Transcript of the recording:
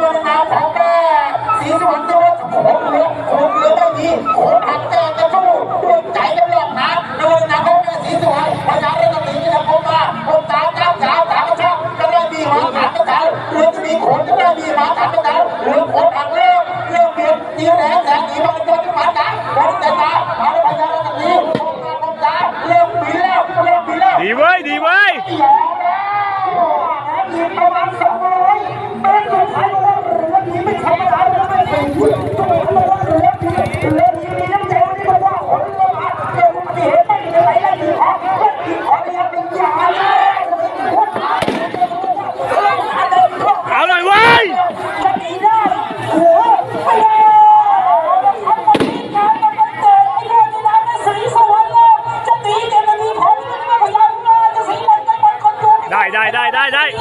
เรื่องราของแม่สีสวรรค์โดนโขงเลือโขงเลือได้ดีโขงหักแตกระสู้ดวงใจกัลอกนะดูนะเขาแม่สีสวรรค์พยาเรื่องนี้ที่ทำผมมาผมสาวสาวสาวสาวชอบก็ได้มีหมาถามกระเทาเรื่จะมีขนก็ได้มีหมาถามกระเทาเรื่องโขนหักเรื่องเรื่องเบียดตีแรงแรงหนีมาเป็นตัวที่หมาจ้าผมแต่ตาหาพยาเรื่องนี้ผมมาผมสาวเรื่องผีแล้วเรื่องผีแล้วดีเว้ยดีเว้ย Đây đây đây đây đây.